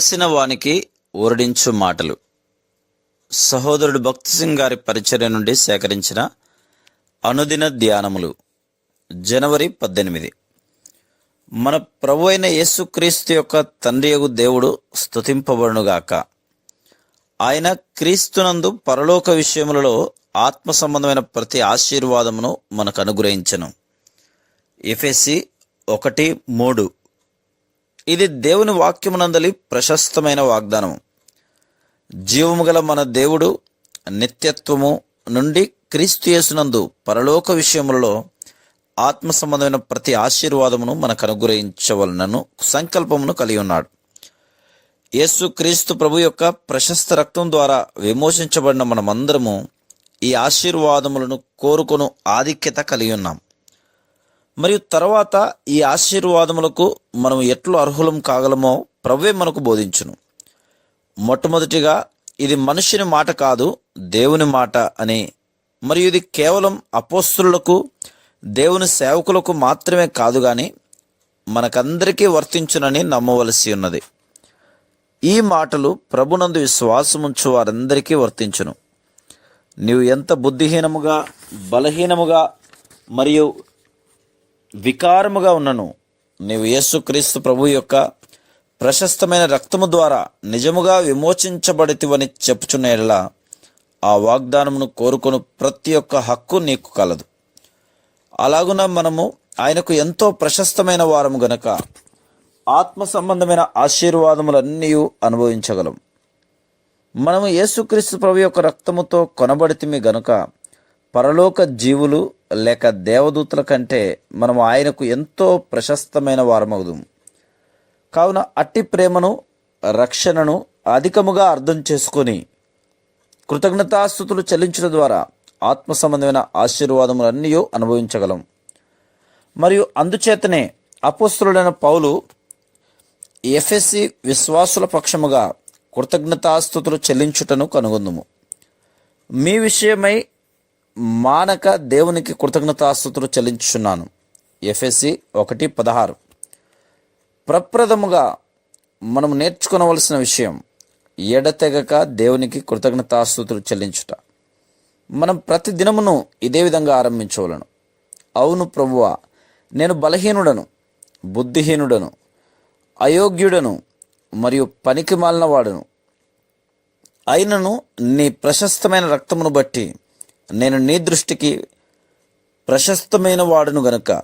చేసిన వానికి ఓరడించు మాటలు. సహోదరుడు భక్తి సింగ్ గారి పరిచర్య నుండి సేకరించిన అనుదిన ధ్యానములు. జనవరి పద్దెనిమిది. మన ప్రభు అయిన యేసుక్రీస్తు యొక్క తండ్రియగు దేవుడు స్తుతింపబడునుగాక. ఆయన క్రీస్తునందు పరలోక విషయములలో ఆత్మ సంబంధమైన ప్రతి ఆశీర్వాదమును మనకు అనుగ్రహించను. ఎఫ్ఎస్సి ఒకటి మూడు. ఇది దేవుని వాక్యమునందలి ప్రశస్తమైన వాగ్దానం జీవము గల మన దేవుడు నిత్యత్వము నుండి క్రీస్తుయేసునందు పరలోక విషయములలో ఆత్మ సంబంధమైన ప్రతి ఆశీర్వాదమును మనకు అనుగ్రహించవలనను సంకల్పమును కలిగి ఉన్నాడు. యేసు క్రీస్తు ప్రభు యొక్క ప్రశస్త రక్తం ద్వారా విమోచించబడిన మనమందరము ఈ ఆశీర్వాదములను కోరుకును ఆధిక్యత కలిగి ఉన్నాం. మరియు తర్వాత ఈ ఆశీర్వాదములకు మనం ఎట్లు అర్హులం కాగలమో ప్రవ్వే మనకు బోధించును. మొట్టమొదటిగా ఇది మనుషుని మాట కాదు దేవుని మాట అని. మరియు ఇది కేవలం అపోస్తులకు దేవుని సేవకులకు మాత్రమే కాదు కానీ మనకందరికీ వర్తించునని నమ్మవలసి ఉన్నది. ఈ మాటలు ప్రభునందు విశ్వాసముంచు వారందరికీ వర్తించును. నీవు ఎంత బుద్ధిహీనముగా బలహీనముగా మరియు వికారముగా ఉన్నను. నీవు యేసుక్రీస్తు ప్రభు యొక్క ప్రశస్తమైన రక్తము ద్వారా నిజముగా విమోచించబడితివని చెప్పుచున్న ఆ వాగ్దానమును కోరుకుని ప్రతి ఒక్క హక్కు నీకు కలదు. అలాగున మనము ఆయనకు ఎంతో ప్రశస్తమైన వారము గనక ఆత్మ సంబంధమైన ఆశీర్వాదములన్నీ అనుభవించగలం. మనము యేసుక్రీస్తు ప్రభు యొక్క రక్తముతో కొనబడితిమి గనుక పరలోక జీవులు లేక దేవదూతల కంటే మనం ఆయనకు ఎంతో ప్రశస్తమైన వారమగుదు కావున అట్టి ప్రేమను రక్షణను అధికముగా అర్థం చేసుకొని కృతజ్ఞతాస్థుతులు చెల్లించడం ద్వారా ఆత్మ సంబంధమైన ఆశీర్వాదములన్నీ అనుభవించగలం. మరియు అందుచేతనే అపోస్తులుడైన పౌలు ఎఫ్ఎస్సి విశ్వాసుల పక్షముగా కృతజ్ఞతాస్థుతులు చెల్లించుటను కనుగొందుము. మీ విషయమై మానక దేవునికి కృతజ్ఞతాస్తుతులు చెల్లించున్నాను ఎఫ్ఎస్సి ఒకటి పదహారు. ప్రప్రథముగా మనం నేర్చుకునవలసిన విషయం ఎడతెగక దేవునికి కృతజ్ఞతాస్తుతులు చెల్లించుట. మనం ప్రతి దినమును ఇదే విధంగా ఆరంభించవలను. అవును ప్రభువా నేను బలహీనుడను బుద్ధిహీనుడను అయోగ్యుడను మరియు పనికి మాలినవాడును అయినను నీ ప్రశస్తమైన రక్తమును బట్టి నేను నీ దృష్టికి ప్రశస్తమైన వాడును గనుక.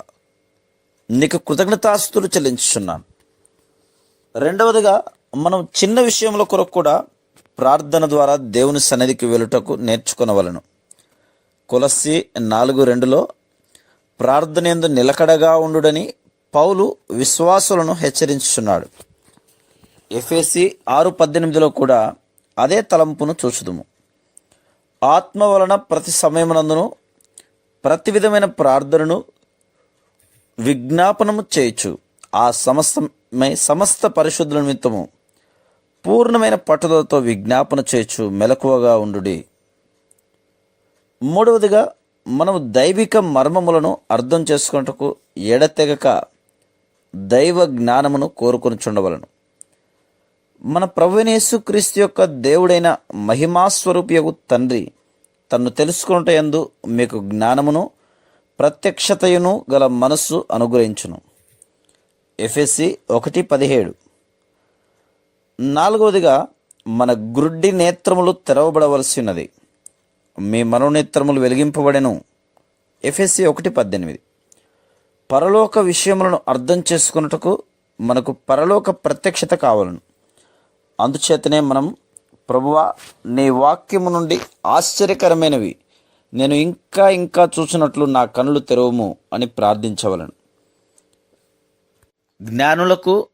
నీకు కృతజ్ఞతాస్తులు చెల్లించుచున్నాను. రెండవదిగా మనం చిన్న విషయముల కొరకు కూడా ప్రార్థన ద్వారా దేవుని సన్నిధికి వెళ్ళుటకు నేర్చుకునవలను. కులసి నాలుగు రెండులో ప్రార్థన ఎందు నిలకడగా ఉండుడని పౌలు విశ్వాసులను హెచ్చరించుచున్నాడు. ఎఫ్ఎసి ఆరు పద్దెనిమిదిలో కూడా అదే తలంపును చూచుదుము. ఆత్మ వలన ప్రతి సమయమునందును ప్రతి విధమైన ప్రార్థనను విజ్ఞాపనము చేయొచ్చు ఆ సమస్తమై సమస్త పరిశుద్ధుల నిమిత్తము పూర్ణమైన పట్టుదలతో విజ్ఞాపన చేయొచ్చు మెలకువగా ఉండుడి. మూడవదిగా మనం దైవిక మర్మములను అర్థం చేసుకున్నట్టుకు ఎడతెగక దైవ జ్ఞానమును కోరుకొని చుండవలను మన ప్రభునేసు క్రీస్తు యొక్క దేవుడైన మహిమాస్వరూపియగు తండ్రి తన్ను తెలుసుకున్నట యందు మీకు జ్ఞానమును ప్రత్యక్షతయును గల మనస్సు అనుగ్రహించును. ఎఫ్ఎస్సి ఒకటి పదిహేడు. నాలుగవదిగా మన గ్రుడ్డి నేత్రములు తెరవబడవలసి ఉన్నది మీ మనోనేత్రములు వెలిగింపబడెను. ఎఫ్ఎస్సి ఒకటి పద్దెనిమిది. పరలోక విషయములను అర్థం చేసుకున్నటకు మనకు పరలోక ప్రత్యక్షత కావాలను. అందుచేతనే మనం ప్రభువా నీ వాక్యము నుండి ఆశ్చర్యకరమైనవి. నేను ఇంకా ఇంకా చూసినట్లు నా కనులు తెరవము అని ప్రార్థించవలను. జ్ఞానులకు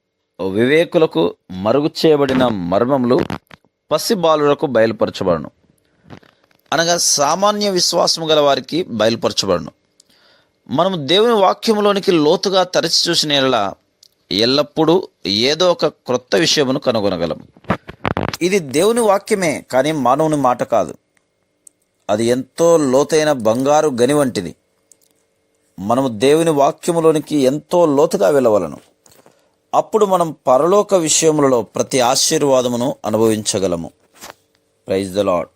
వివేకులకు మరుగు చేయబడిన మర్మములు పసి బాలులకు బయలుపరచబడను. అనగా సామాన్య విశ్వాసము గల వారికి బయలుపరచబడను. మనము దేవుని వాక్యములోనికి లోతుగా తరచి చూసిన ఎల్లప్పుడూ ఏదో ఒక క్రొత్త విషయమును కనుగొనగలం ఇది దేవుని వాక్యమే కానీ మానవుని మాట కాదు. అది ఎంతో లోతైన బంగారు గని వంటిది. మనము దేవుని వాక్యములోనికి ఎంతో లోతుగా వెళ్ళవలను. అప్పుడు మనం పరలోక విషయములలో ప్రతి ఆశీర్వాదమును అనుభవించగలము. Praise the Lord